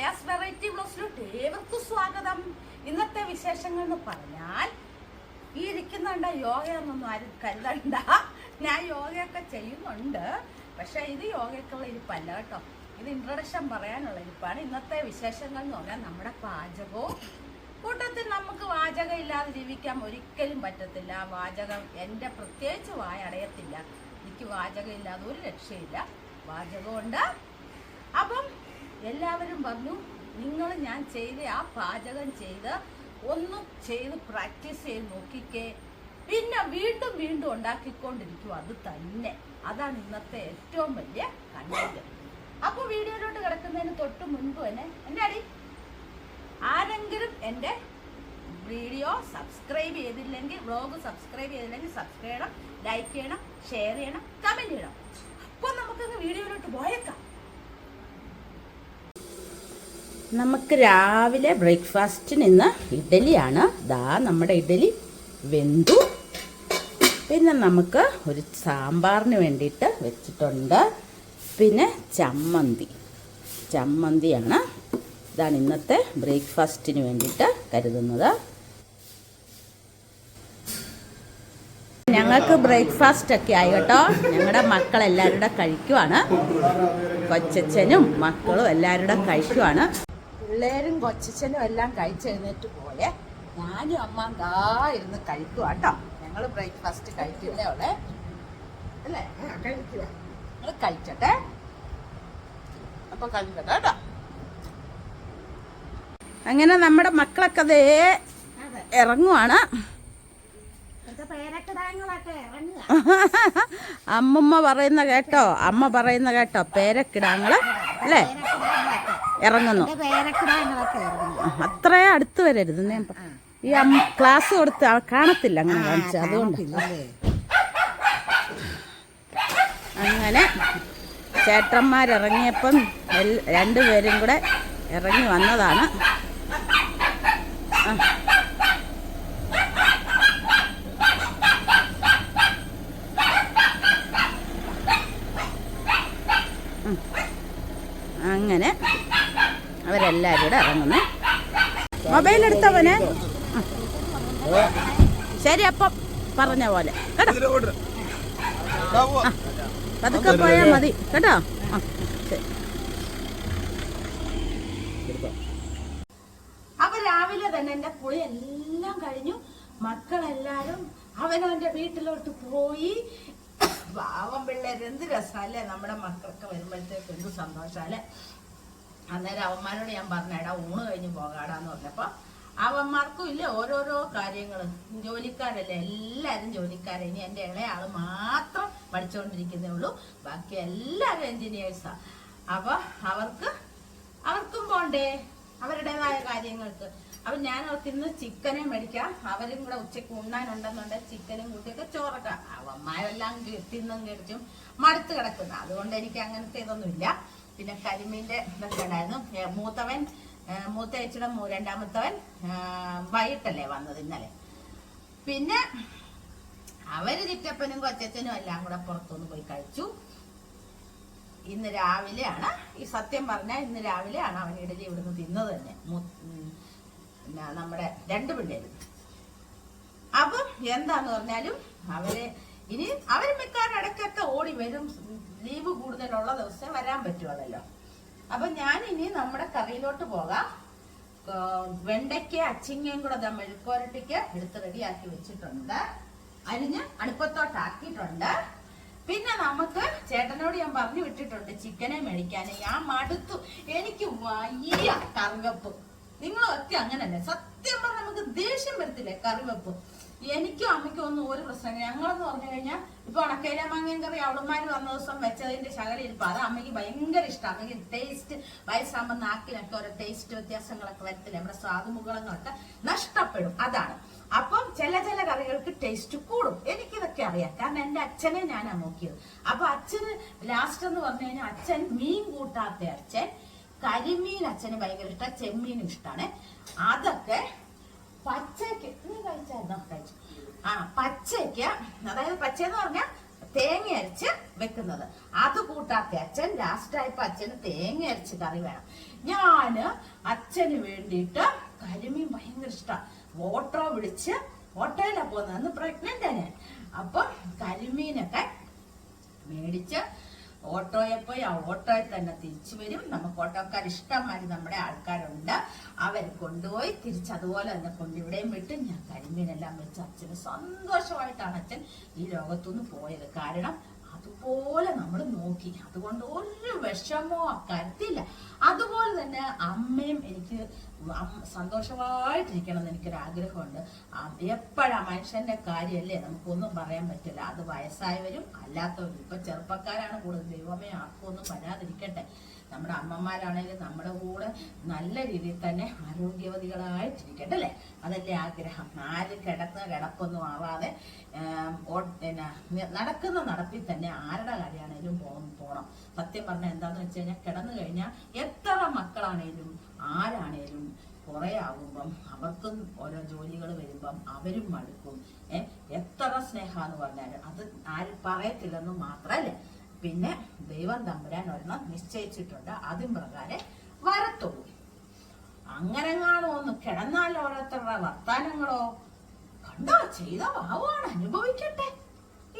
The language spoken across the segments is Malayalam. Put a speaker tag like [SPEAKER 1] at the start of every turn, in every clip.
[SPEAKER 1] കേസ് വെറൈറ്റി ബ്ലോസിലോട്ട് ഏവർക്കും സ്വാഗതം. ഇന്നത്തെ വിശേഷങ്ങൾ എന്ന് പറഞ്ഞാൽ ഈ ഇരിക്കുന്നുണ്ട യോഗയെന്നൊന്നും ആരും കരുതണ്ട. ഞാൻ യോഗയൊക്കെ ചെയ്യുന്നുണ്ട്. പക്ഷെ ഇത് യോഗയ്ക്കുള്ള ഇരിപ്പല്ല കേട്ടോ. ഇത് ഇൻട്രഡക്ഷൻ പറയാനുള്ള ഇരിപ്പാണ്. ഇന്നത്തെ വിശേഷങ്ങൾ എന്ന് പറഞ്ഞാൽ നമ്മുടെ പാചകവും കൂട്ടത്തിൽ നമുക്ക് വാചകം ഇല്ലാതെ ജീവിക്കാൻ ഒരിക്കലും പറ്റത്തില്ല. വാചകം എന്റെ പ്രത്യേകിച്ച് വായ അടയത്തില്ല. എനിക്ക് വാചകം ഇല്ലാതെ ഒരു രക്ഷയില്ല. വാചകമുണ്ട്. അപ്പം എല്ലാവരും പറഞ്ഞു നിങ്ങൾ ഞാൻ ചെയ്ത ആ പാചകം ചെയ്ത് ഒന്നും ചെയ്ത് പ്രാക്ടീസ് ചെയ്ത് നോക്കിക്കേ. പിന്നെ വീണ്ടും വീണ്ടും ഉണ്ടാക്കിക്കൊണ്ടിരിക്കും അത് തന്നെ. അതാണ് ഇന്നത്തെ ഏറ്റവും വലിയ കണ്ടന്റ് അപ്പോൾ വീഡിയോയിലോട്ട് കിടക്കുന്നതിന് തൊട്ട് മുൻപ് തന്നെ എന്റെ അടി ആരെങ്കിലും എന്റെ വീഡിയോ സബ്സ്ക്രൈബ് ചെയ്തില്ലെങ്കിൽ വ്ളോഗ് സബ്സ്ക്രൈബ് ചെയ്തില്ലെങ്കിൽ സബ്സ്ക്രൈബ് ചെയ്യണം ലൈക്ക് ചെയ്യണം ഷെയർ ചെയ്യണം കമന്റ് ചെയ്യണം. അപ്പോൾ നമുക്കങ്ങ് വീഡിയോയിലോട്ട് പോയേക്കാം. നമുക്ക് രാവിലെ ബ്രേക്ക്ഫാസ്റ്റിന് ഇന്ന് ഇഡലിയാണ്. ദാ നമ്മുടെ ഇഡലി വെന്തു. പിന്നെ നമുക്ക് ഒരു സാമ്പാറിന് വേണ്ടിയിട്ട് വെച്ചിട്ടുണ്ട്. പിന്നെ ചമ്മന്തി. ചമ്മന്തിയാണ് ഇതാണ് ഇന്നത്തെ ബ്രേക്ക്ഫാസ്റ്റിന് വേണ്ടിയിട്ട് കരുതുന്നത്. ഞങ്ങൾക്ക് ബ്രേക്ക്ഫാസ്റ്റ് ഒക്കെ ആയി കേട്ടോ. ഞങ്ങളുടെ കൂടെ കഴിക്കുവാണ്. കൊച്ചച്ഛനും മക്കളും എല്ലാവരും കൂടെ കഴിക്കുവാണ്. പിള്ളേരും കൊച്ചനും എല്ലാം കഴിച്ചെഴുന്നേറ്റ് പോലെ ഞാനും അമ്മ ദാ ഇരുന്ന് കഴിക്കുക കേട്ടോ ഞങ്ങൾ ബ്രേക്ക്ഫാസ്റ്റ് കഴിക്കുന്നേ അവളെ? അല്ലേ? കഴിക്കുക നിങ്ങൾ കഴിച്ചട്ടെ. അപ്പൊ കഴിക്കട്ടെ കേട്ടോ അങ്ങനെ നമ്മുടെ മക്കളൊക്കെ അതേ. ഇറങ്ങുവാണ്. അമ്മമ്മ പറയുന്ന കേട്ടോ. അമ്മ പറയുന്ന കേട്ടോ. പേരക്കിടാങ്ങൾ അല്ലേ? ഇറങ്ങുന്നു. അത്രേ അടുത്ത് വരരുത്. ഈ ക്ലാസ് കൊടുത്ത് കാണത്തില്ല അങ്ങനെ കാണിച്ച. അതുകൊണ്ട്. അങ്ങനെ ചേട്ടന്മാരിറങ്ങിയപ്പം രണ്ടുപേരും കൂടെ ഇറങ്ങി വന്നതാണ്. അങ്ങനെ അവരെല്ലാവരും കൂടെ ഇറങ്ങുന്നു. മൊബൈൽ എടുത്തവന് ശരി അപ്പം പറഞ്ഞ പോലെ. കേട്ടോ. പതുക്കെ പോയാൽ മതി. കേട്ടോ? ആ ശരി. അപ്പൊ രാവിലെ തന്നെ എന്റെ കുളി എല്ലാം കഴിഞ്ഞു. മക്കളെല്ലാരും അവനവന്റെ വീട്ടിലോട്ട് പോയി. പാവം പിള്ളേർ എന്ത് രസമല്ലേ നമ്മുടെ മക്കൾക്ക് വരുമ്പോഴത്തേക്ക് എന്ത് സന്തോഷമല്ലേ അന്നേരം അവന്മാരോട് ഞാൻ പറഞ്ഞേടാ ഊണ് കഴിഞ്ഞ് പോകാടാന്ന് പറഞ്ഞപ്പോ അവന്മാർക്കും ഇല്ല ഓരോരോ കാര്യങ്ങൾ ജോലിക്കാരല്ലേ എല്ലാവരും ജോലിക്കാരെ. ഇനി എന്റെ ഇളയാൾ മാത്രം പഠിച്ചുകൊണ്ടിരിക്കുന്നേ ഉള്ളൂ. ബാക്കി എല്ലാവരും എൻജിനീയേഴ്സാ അപ്പൊ അവർക്ക് അവർക്കും പോണ്ടേ? അവരുടേതായ കാര്യങ്ങൾക്ക്. അപ്പൊ ഞാൻ അവർക്ക് ഇന്ന് ചിക്കനെ മേടിക്കാം. അവരും കൂടെ ഉച്ചയ്ക്ക് ഉണ്ണാനുണ്ടെന്നുണ്ടെങ്കിൽ ചിക്കനും കൂട്ടിയൊക്കെ ചോറക്കാം. അവന്മാരെല്ലാം തിന്നും കിടച്ചും മടുത്ത് കിടക്കുന്നു. അതുകൊണ്ട് എനിക്ക് അങ്ങനത്തെ ഇതൊന്നുമില്ല പിന്നെ കരിമീന്റെ ഇതൊക്കെ ഉണ്ടായിരുന്നു. മൂത്തവൻ മൂത്ത ചേച്ചിയുടെ രണ്ടാമത്തവൻ വൈകിട്ടല്ലേ വന്നത് ഇന്നലെ. പിന്നെ അവർ ചിറ്റപ്പനും കൊച്ചച്ഛനും എല്ലാം കൂടെ പുറത്തുനിന്ന് പോയി കഴിച്ചു. ഇന്ന് രാവിലെയാണ് ഈ സത്യം പറഞ്ഞാൽ ഇന്ന് രാവിലെയാണ് അവൻ ഇഡലി ഇവിടുന്ന് തിന്നത് തന്നെ. പിന്നെ നമ്മുടെ രണ്ട് പിള്ളേര്. അപ്പം എന്താന്ന് പറഞ്ഞാലും അവർ ഇനി അവർ മിക്കവാറും ഇടയ്ക്കൊക്കെ ഓടി വരും. ലീവ് കൂടുതലുള്ള ദിവസം വരാൻ പറ്റുമല്ലോ അപ്പൊ ഞാൻ ഇനി നമ്മുടെ കറിയിലോട്ട് പോകാം. വെണ്ടയ്ക്ക അച്ചിങ്ങയും കൂടെ ദാ മെഴുക്കോരട്ടിക്ക് എടുത്ത് റെഡിയാക്കി വെച്ചിട്ടുണ്ട്. അരിഞ്ഞ് അടുപ്പത്തോട്ടാക്കിയിട്ടുണ്ട്. പിന്നെ നമുക്ക് ചേട്ടനോട് ഞാൻ പറഞ്ഞു വിട്ടിട്ടുണ്ട് ചിക്കനെ മേടിക്കാൻ ഞാൻ മടുത്തു. എനിക്ക് വലിയ കറിവെപ്പ്. നിങ്ങളൊക്കെ അങ്ങനല്ലേ. സത്യം പറഞ്ഞാൽ നമുക്ക് ദേഷ്യം വരത്തില്ലേ കറിവെപ്പ്? എനിക്കും അമ്മയ്ക്കും ഒന്നും ഒരു പ്രശ്നം ഞങ്ങളെന്ന് പറഞ്ഞു കഴിഞ്ഞാൽ ഇപ്പൊ ഉണക്കയിലെ മാങ്ങയും കറി അവളുമാര് വന്ന ദിവസം വെച്ചതിന്റെ ശകലം ഇരിപ്പ്. അത് അമ്മയ്ക്ക് ഭയങ്കര ഇഷ്ടമാണ് അമ്മയ്ക്ക് ടേസ്റ്റ് വയസ്സാകുമ്പോൾ നാക്കിനൊക്കെ ഓരോ ടേസ്റ്റ് വ്യത്യാസങ്ങളൊക്കെ വരത്തില്ല? നമ്മുടെ സ്വാദുമുകളങ്ങളൊക്കെ നഷ്ടപ്പെടും. അതാണ്. അപ്പം ചില ചില കറികൾക്ക് ടേസ്റ്റ് കൂടും. എനിക്കിതൊക്കെ അറിയാം. കാരണം എന്റെ അച്ഛനെ ഞാൻ നോക്കിയത്. അപ്പൊ അച്ഛന് ലാസ്റ്റ് എന്ന് പറഞ്ഞു കഴിഞ്ഞാൽ അച്ഛൻ മീൻ കൂട്ടാത്ത അച്ഛൻ കരിമീൻ അച്ഛന് ഭയങ്കര ഇഷ്ടം. ചെമ്മീനും ഇഷ്ടമാണ് അതൊക്കെ പച്ചയ്ക്ക് നീ കഴിച്ചായിരുന്നോ കഴിച്ചു? ആ പച്ചയ്ക്ക് അതായത് പച്ചയെന്ന് പറഞ്ഞാൽ തേങ്ങ അരച്ച് വെക്കുന്നത്. അത് കൂട്ടാത്ത അച്ഛൻ ലാസ്റ്റായപ്പോ അച്ഛന് തേങ്ങ അരച്ച് കറി വേണം. ഞാൻ അച്ഛന് വേണ്ടിയിട്ട് കരിമീൻ ഭയങ്കര ഇഷ്ടമാണ് ഓട്ടോ വിളിച്ച് ഓട്ടോയിലാ പോകുന്നത്. അന്ന് പ്രഗ്നന്റ് ഞാൻ. അപ്പൊ കരിമീനൊക്കെ മേടിച്ച് ഓട്ടോയെ പോയി ആ ഓട്ടോയിൽ തന്നെ തിരിച്ചു വരും. നമുക്ക് ഓട്ടോക്കാർ ഇഷ്ടമായി നമ്മുടെ ആൾക്കാരുണ്ട്. അവർ കൊണ്ടുപോയി തിരിച്ച് അതുപോലെ തന്നെ കൊണ്ടിവിടെയും വിട്ട്. ഞാൻ കരിമീനെല്ലാം വെച്ച് അച്ഛന് സന്തോഷമായിട്ടാണ് അച്ഛൻ ഈ ലോകത്തുനിന്ന് പോയത്. കാരണം അതുപോലെ നമ്മൾ നോക്കി. അതുകൊണ്ട് ഒരു വിഷമോ കരുതില്ല. അതുപോലെ തന്നെ അമ്മയും എനിക്ക് സന്തോഷമായിട്ടിരിക്കണം എന്ന് എനിക്കൊരു ആഗ്രഹമുണ്ട് എപ്പോഴാ മനുഷ്യന്റെ കാര്യമല്ലേ നമുക്കൊന്നും പറയാൻ പറ്റില്ല. അത് വയസ്സായവരും അല്ലാത്തവരും. ഇപ്പൊ ചെറുപ്പക്കാരാണ് കൂടുതൽ ദൈവമേ ആർക്കും ഒന്നും വരാതിരിക്കട്ടെ. നമ്മുടെ അമ്മമാരാണെങ്കിലും നമ്മുടെ കൂടെ നല്ല രീതിയിൽ തന്നെ ആരോഗ്യവതികളായിട്ടിരിക്കട്ടെ അല്ലേ? അതല്ലേ ആഗ്രഹം. നാല് കിടക്കുന്ന കിടപ്പൊന്നും ആവാതെ പിന്നെ നടക്കുന്ന നടപ്പിൽ തന്നെ ആരുടെ കാര്യമാണേലും പോകും പോണം. സത്യം പറഞ്ഞാൽ എന്താണെന്ന് വെച്ച് കഴിഞ്ഞാൽ കിടന്നു കഴിഞ്ഞാൽ എത്ര മക്കളാണേലും ആരാണേലും കുറെ ആകുമ്പം അവർക്കും ഓരോ ജോലികൾ വരുമ്പം അവരും മടുക്കും. എത്ര സ്നേഹമെന്ന് പറഞ്ഞാലും അത് ആരും പറയത്തില്ലെന്ന് മാത്രല്ലേ പിന്നെ ദൈവം തമ്പുരാൻ ഒരെണ്ണം നിശ്ചയിച്ചിട്ടുണ്ട്. അതും പ്രകാരം വരത്തുള്ളൂ. അങ്ങനെ കാണോ ഒന്ന് കിടന്നാൽ ഓരോരുത്തരുടെ വർത്താനങ്ങളോ? കണ്ടോ? ചെയ്ത ഭാവമാണ് അനുഭവിക്കട്ടെ.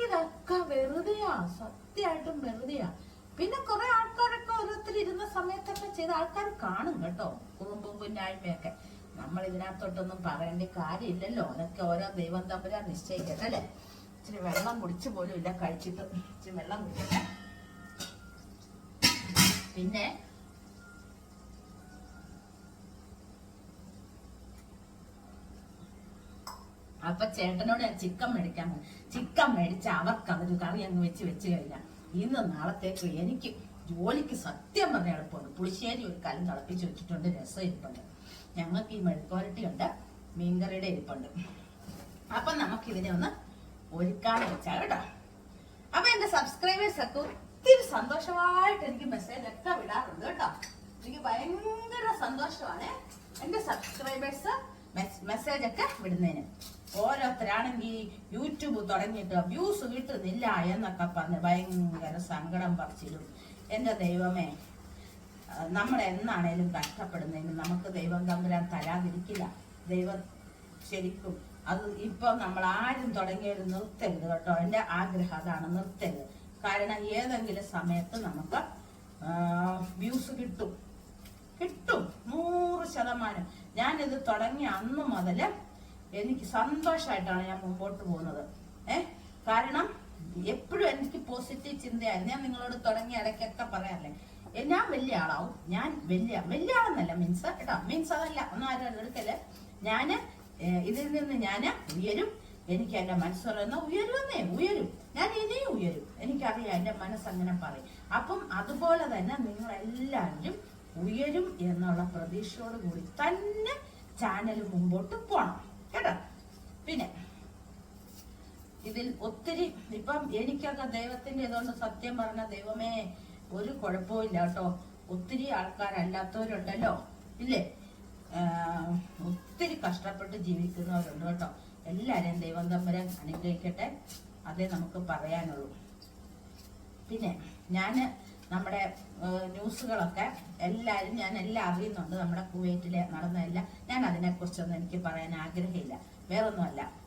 [SPEAKER 1] ഇതൊക്കെ വെറുതെയാ. സത്യമായിട്ടും വെറുതെയാ. പിന്നെ കുറെ ആൾക്കാരൊക്കെ ഓരോരുത്തർ ഇരുന്ന സമയത്തൊക്കെ ചെയ്ത ആൾക്കാർ കാണും കേട്ടോ. കുറുമ്പും കുന്നായ്മയൊക്കെ നമ്മൾ ഇതിനകത്തോട്ടൊന്നും പറയേണ്ട കാര്യമില്ലല്ലോ. അതൊക്കെ ഓരോ ദൈവം തമ്പുരാൻ നിശ്ചയിക്കട്ടെ അല്ലേ? ഇച്ചിരി വെള്ളം കുടിച്ചു പോലും ഇല്ല കഴിച്ചിട്ട് ഇച്ചിരി വെള്ളം കുടിക്കട്ടെ. പിന്നെ അപ്പൊ ചേട്ടനോട് ചിക്കൻ മേടിക്കാൻ. ചിക്കൻ മേടിച്ച അവർക്ക് അതൊരു കറി അങ്ങ് വെച്ച് വെച്ച് കഴിഞ്ഞാൽ ഇന്ന് നാളത്തേക്ക് എനിക്ക് ജോലിക്ക് സത്യം പറഞ്ഞ എളുപ്പമുണ്ട് പുളിശ്ശേരി ഒരു കാലം തിളപ്പിച്ച് വെച്ചിട്ടുണ്ട് രസം ഇരിപ്പുണ്ട്. ഞങ്ങൾക്ക് ഈ മെഴുക്കുവരട്ടി ഉണ്ട് മീൻകറിയുടെ ഇരിപ്പുണ്ട്. അപ്പൊ നമുക്ക് ഇതിനെ ഒന്ന് ഒരുക്കാൻ വെച്ചാൽ കേട്ടോ. അപ്പൊ എന്റെ സബ്സ്ക്രൈബേഴ്സ് ഒക്കെ ഒത്തിരി സന്തോഷമായിട്ട് എനിക്ക് മെസ്സേജ് ഒക്കെ വിടാറുണ്ട് കേട്ടോ. എനിക്ക് ഭയങ്കര സന്തോഷമാണ് എന്റെ സബ്സ്ക്രൈബേഴ്സ് മെസ്സേജ് ഒക്കെ വിടുന്നതിന്. ഓരോരുത്തരാണെങ്കിൽ യൂട്യൂബ് തുടങ്ങിയിട്ട് വ്യൂസ് കിട്ടുന്നില്ല എന്നൊക്കെ പറഞ്ഞ് ഭയങ്കര സങ്കടം പറിച്ചിടും. എന്റെ ദൈവമേ നമ്മൾ എന്നാണേലും കഷ്ടപ്പെടുന്നതിന് നമുക്ക് ദൈവം തമ്പുരാൻ തരാതിരിക്കില്ല. ദൈവം ശരിക്കും അത് ഇപ്പൊ നമ്മൾ ആരും തുടങ്ങിയത് നിർത്തരുത് കേട്ടോ. എന്റെ ആഗ്രഹം അതാണ് നിർത്തരുത്. കാരണം ഏതെങ്കിലും സമയത്ത് നമുക്ക് വ്യൂസ് കിട്ടും. കിട്ടും. നൂറ് ശതമാനം. ഞാനിത് തുടങ്ങി അന്ന് മുതൽ എനിക്ക് സന്തോഷമായിട്ടാണ് ഞാൻ മുമ്പോട്ട് പോകുന്നത്. ഏഹ് കാരണം എപ്പോഴും എനിക്ക് പോസിറ്റീവ് ചിന്തയായിരുന്നു. ഞാൻ നിങ്ങളോട് തുടങ്ങിയ ഇടയ്ക്കൊക്കെ പറയാറില്ലേ? ഞാൻ വലിയ ആളാവും. ഞാൻ വലിയ വലിയ ആളെന്നല്ല. മീൻസ് കേട്ടോ. മീൻസ് അതല്ല. ഒന്നും ആരും എടുക്കൽ ഞാൻ ഏ, ഇതിൽ നിന്ന് ഞാൻ ഉയരും. എനിക്ക് എന്റെ മനസ്സ് ഉയരുന്നേ ഉയരും. ഞാൻ ഇനിയും ഉയരും. എനിക്കറിയാം എന്റെ മനസ്സങ്ങനെ പറയും. അപ്പം അതുപോലെ തന്നെ നിങ്ങൾ എല്ലാവരും ഉയരും എന്നുള്ള പ്രതീക്ഷയോട് കൂടി തന്നെ ചാനൽ മുമ്പോട്ട് പോണം. കേട്ടോ? പിന്നെ ഇതിൽ ഒത്തിരി ഇപ്പം എനിക്കൊക്കെ ദൈവത്തിന്റെ ഇതുകൊണ്ട് സത്യം പറഞ്ഞ ദൈവമേ ഒരു കുഴപ്പമില്ല കേട്ടോ. ഒത്തിരി ആൾക്കാരല്ലാത്തവരുണ്ടല്ലോ. ഇല്ലേ? ഒത്തിരി കഷ്ടപ്പെട്ട് ജീവിക്കുന്നവരുണ്ട് കേട്ടോ. എല്ലാരെയും ദൈവം തമ്പുരാൻ അനുഗ്രഹിക്കട്ടെ. അതേ നമുക്ക് പറയാനുള്ളൂ. പിന്നെ ഞാൻ നമ്മുടെ ന്യൂസുകളൊക്കെ എല്ലാവരും ഞാൻ എല്ലാം അറിയുന്നുണ്ട് നമ്മുടെ കുവൈറ്റിലെ നടന്നതെല്ലാം ഞാൻ അതിനെക്കുറിച്ചൊന്നും എനിക്ക് പറയാൻ ആഗ്രഹമില്ല. വേറൊന്നുമല്ല.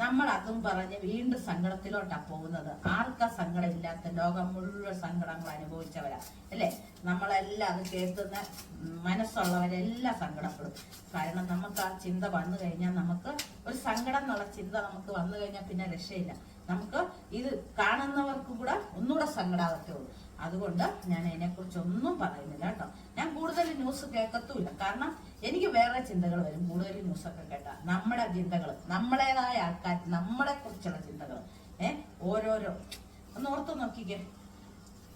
[SPEAKER 1] നമ്മൾ അതും പറഞ്ഞ് വീണ്ടും സങ്കടത്തിലോട്ടാ പോകുന്നത്. ആർക്കാ സങ്കടം ഇല്ലാത്ത ലോകം മുഴുവൻ സങ്കടങ്ങൾ അനുഭവിച്ചവരാ. അല്ലേ? നമ്മളെല്ലാം അത് കേൾക്കുന്ന മനസ്സുള്ളവരെല്ലാം സങ്കടപ്പെടും. കാരണം നമുക്ക് ആ ചിന്ത വന്നു കഴിഞ്ഞാൽ നമുക്ക് ഒരു സങ്കടം എന്നുള്ള ചിന്ത നമുക്ക് വന്നു കഴിഞ്ഞാൽ പിന്നെ രക്ഷയില്ല. നമുക്ക് ഇത് കാണുന്നവർക്കും കൂടെ ഒന്നുകൂടെ സങ്കടാവത്തേ ഉള്ളൂ. അതുകൊണ്ട് ഞാൻ അതിനെക്കുറിച്ചൊന്നും പറയുന്നില്ല കേട്ടോ. ഞാൻ കൂടുതൽ ന്യൂസ് കേൾക്കത്തുമില്ല. കാരണം എനിക്ക് വേറെ ചിന്തകൾ വരും. കൂടുതൽ ന്യൂസൊക്കെ കേട്ടാൽ നമ്മുടെ ചിന്തകൾ നമ്മളേതായ ആൾക്കാർ നമ്മളെ കുറിച്ചുള്ള ചിന്തകൾ. ഏ? ഓരോരോ. ഒന്ന് ഓർത്ത് നോക്കിക്കേ.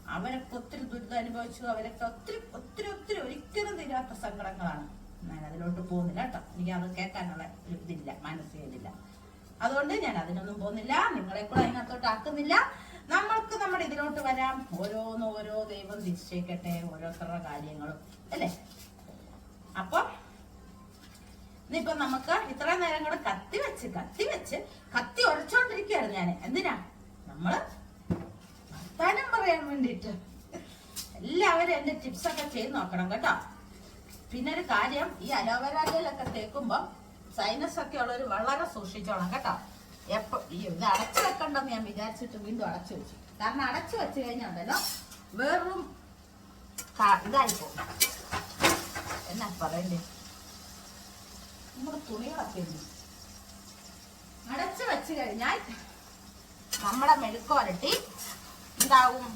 [SPEAKER 1] അവരൊക്കെ ഒത്തിരി ദുരിതം അനുഭവിച്ചു. അവരൊക്കെ ഒത്തിരി ഒത്തിരി ഒത്തിരി ഒരിക്കലും തീരാത്ത സങ്കടങ്ങളാണ്. ഞാൻ അതിലോട്ട് പോകുന്നില്ല കേട്ടോ. എനിക്ക് അത് കേൾക്കാനുള്ള ഒരു ഇതില്ല. മനസ്സിലില്ല അതുകൊണ്ട് ഞാൻ അതിനൊന്നും പോകുന്നില്ല. നിങ്ങളെ കൂടെ അതിനകത്തോട്ട് ആക്കുന്നില്ല. നമ്മൾക്ക് നമ്മൾ ഇതിലോട്ട് വരാം. ഓരോന്ന് ഓരോ ദൈവം നിശ്ചയിക്കട്ടെ ഓരോരുത്തരുടെ കാര്യങ്ങളും. അല്ലേ? അപ്പൊ ഇന്നിപ്പൊ നമുക്ക് ഇത്ര നേരം കൂടെ കത്തി വെച്ച് കത്തി വെച്ച് കത്തി ഉരച്ചോണ്ടിരിക്കുകയാണ് ഞാൻ എന്തിനാ? നമ്മൾ വർത്താനം പറയാൻ വേണ്ടിട്ട് എല്ലാവരും എന്റെ ടിപ്സ് ഒക്കെ ചെയ്ത് നോക്കണം കേട്ടോ. പിന്നെ ഒരു കാര്യം ഈ അലോവേര ജെല്ലൊക്കെ തേക്കുമ്പോ സൈനസ് ഒക്കെ ഉള്ളവർ വളരെ സൂക്ഷിച്ചോണം കേട്ടോ. എപ്പോ ഈ ഇത് അടച്ചു വെക്കണ്ടെന്ന് ഞാൻ വിചാരിച്ചിട്ട് വീണ്ടും അടച്ചു വെച്ചു. കാരണം അടച്ചു വെച്ച് കഴിഞ്ഞുണ്ടല്ലോ വെറും ഇതായി പോകും എന്നാ പറയണ്ടേ? നമ്മുടെ തുണികളൊക്കെ അടച്ചു വെച്ച് കഴിഞ്ഞാൽ നമ്മുടെ മെഴുക്കോരട്ടി എന്താവും.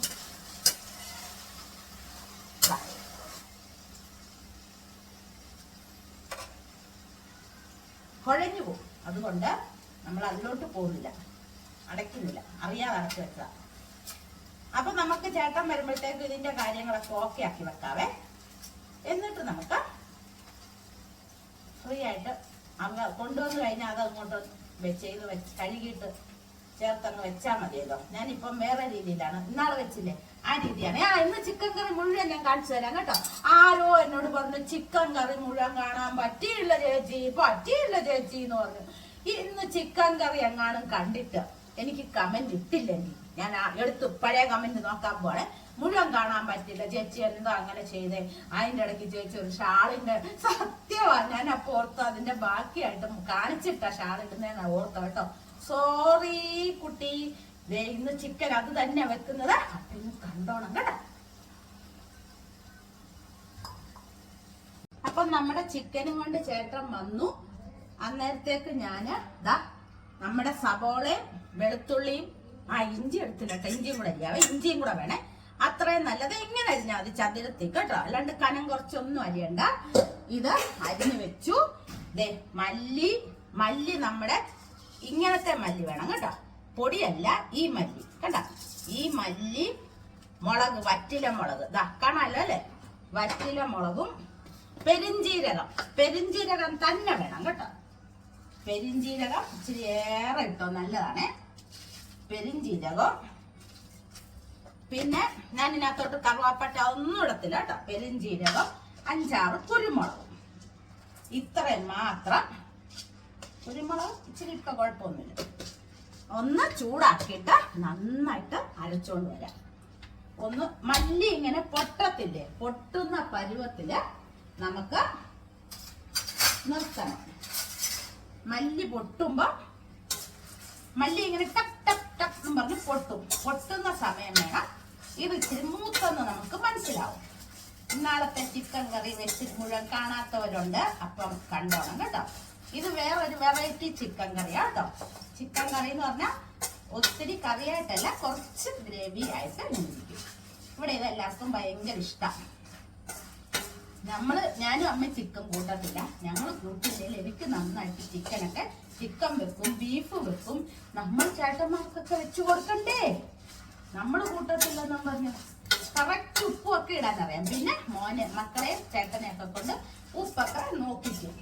[SPEAKER 1] കുഴഞ്ഞു പോകും. അതുകൊണ്ട് നമ്മൾ അതിലോട്ട് പോകുന്നില്ല അടയ്ക്കുന്നില്ല. അറിയാതെ അടച്ചു വെച്ചതാ. അപ്പൊ നമുക്ക് ചേട്ടൻ വരുമ്പോഴത്തേക്ക് ഇതിന്റെ കാര്യങ്ങളൊക്കെ ഓക്കെ ആക്കി വെക്കാവേ. എന്നിട്ട് നമുക്ക് ഫ്രീ ആയിട്ട് അങ്ങ് കൊണ്ടുവന്ന് കഴിഞ്ഞാൽ അത് അങ്ങോട്ട് ചെയ്ത് വെച്ച് കഴുകിയിട്ട് ചേർത്തങ്ങ് വെച്ചാൽ മതിയല്ലോ. ഞാനിപ്പം വേറെ രീതിയിലാണ്. ഇന്നാളെ വെച്ചില്ലേ? ആ രീതിയാണ്. ആ ഇന്ന് ചിക്കൻ കറി മുഴുവൻ ഞാൻ കാണിച്ചു തരാം കേട്ടോ. ആരോ എന്നോട് പറഞ്ഞു ചിക്കൻ കറി മുഴുവൻ കാണാൻ പറ്റിയില്ല ചേച്ചി പറ്റിയില്ല ചേച്ചി എന്ന് പറഞ്ഞു. ഇന്ന് ചിക്കൻ കറി എങ്ങാനും കണ്ടിട്ട് എനിക്ക് കമന്റ് ഇട്ടില്ലെങ്കിൽ ഞാൻ എടുത്ത് പഴയ കമന്റ് നോക്കാൻ പോണേ മുഴുവൻ കാണാൻ പറ്റില്ല. ചേച്ചി എന്താ അങ്ങനെ ചെയ്തേ. അതിന്റെ ഇടയ്ക്ക് ചേച്ചി ഒരു ഷാളിന്റെ സത്യമാ ഞാൻ അപ്പൊ ഓർത്ത് അതിന്റെ ബാക്കിയായിട്ട് കാണിച്ചിട്ടാ ഷാൾ ഇടുന്നേന്നാ ഓർത്ത കേട്ടോ. സോറി കുട്ടി. ഇന്ന് ചിക്കൻ അത് തന്നെ വെക്കുന്നത്. അപ്പൊ കണ്ടോണം കേട്ടോ. അപ്പൊ നമ്മുടെ ചിക്കനും കൊണ്ട് ചേട്ടൻ വന്നു. അന്നേരത്തേക്ക് ഞാൻ ദാ നമ്മുടെ സബോളയും വെളുത്തുള്ളിയും ആ ഇഞ്ചി എടുത്തില്ല കേട്ടോ ഇഞ്ചിയും കൂടെ അരിയാവേ ഇഞ്ചിയും കൂടെ വേണേ. അത്രയും നല്ലത്. ഇങ്ങനെ അരിഞ്ഞാൽ മതി ചതുരത്തി കേട്ടോ. അല്ലാണ്ട് കനം കുറച്ചൊന്നും അരിയണ്ട. ഇത് അരിഞ്ഞു വെച്ചു. ദേ മല്ലി മല്ലി നമ്മുടെ ഇങ്ങനത്തെ മല്ലി വേണം കേട്ടോ. പൊടിയല്ല ഈ മല്ലി. കണ്ട? ഈ മല്ലി മുളക് വറ്റില മുളക്. ഇതാ കാണാലോ അല്ലേ? വറ്റില മുളകും പെരിഞ്ചീരകം. പെരിഞ്ചീരകം തന്നെ വേണം കേട്ടോ. പെരിഞ്ചീരകം ഇച്ചിരി ഏറെ ഇട്ടോ നല്ലതാണേ. പെരിഞ്ചീരകം. പിന്നെ ഞാൻ ഇതിനകത്തോട്ട് കറുവാപ്പട്ട ഒന്നും ഇടത്തില്ല കേട്ടോ. പെരിഞ്ചീരകം അഞ്ചാറ് കുരുമുളകും. ഇത്രയും മാത്രം. കുരുമുളക് ഇച്ചിരി ഇപ്പൊ കുഴപ്പമൊന്നുമില്ല. ഒന്ന് ചൂടാക്കിയിട്ട് നന്നായിട്ട് അരച്ചോണ്ട് വരാം. ഒന്ന് മല്ലി ഇങ്ങനെ പൊട്ടത്തില്ലേ? പൊട്ടുന്ന പരുവത്തിൽ നമുക്ക് നിർത്തണം. മല്ലി പൊട്ടുമ്പോ മല്ലി ഇങ്ങനെ ടപ് ടപ് ടപ് എന്ന് പറഞ്ഞ് പൊട്ടും. പൊട്ടുന്ന സമയം വേണം. ഇത് ഇച്ചിരി മൂത്തെന്ന് നമുക്ക് മനസ്സിലാവും. ഇന്നാളത്തെ ചിക്കൻ കറി വെച്ച് മുഴുവൻ കാണാത്തവരുണ്ട്. അപ്പം കണ്ടോണം കേട്ടോ. ഇത് വേറൊരു വെറൈറ്റി ചിക്കൻ കറിയാണ് കേട്ടോ. ചിക്കൻ കറി എന്ന് പറഞ്ഞാൽ ഒത്തിരി കറിയായിട്ടല്ല കുറച്ച് ഗ്രേവി ആയിട്ട് ഇവിടെ ഇത് എല്ലാവർക്കും ഭയങ്കര ഇഷ്ടമാണ് നമ്മൾ ഞാനും അമ്മ ചിക്കൻ കൂട്ടത്തില്ല ഞങ്ങൾ കൂട്ടില്ലെങ്കിൽ എനിക്ക് നന്നായിട്ട് ചിക്കനൊക്കെ ചിക്കൻ വെക്കും ബീഫ് വെക്കും. നമ്മൾ ചേട്ടന്മാർക്കൊക്കെ വെച്ചു കൊടുക്കണ്ടേ? നമ്മൾ കൂട്ടത്തില്ലെന്നും പറഞ്ഞു കറക്റ്റ് ഉപ്പും ഒക്കെ ഇടാൻ അറിയാം പിന്നെ മോനെ മക്കളെ ചേട്ടനെയൊക്കെ കൊണ്ട് ഉപ്പൊക്കെ നോക്കിക്കും.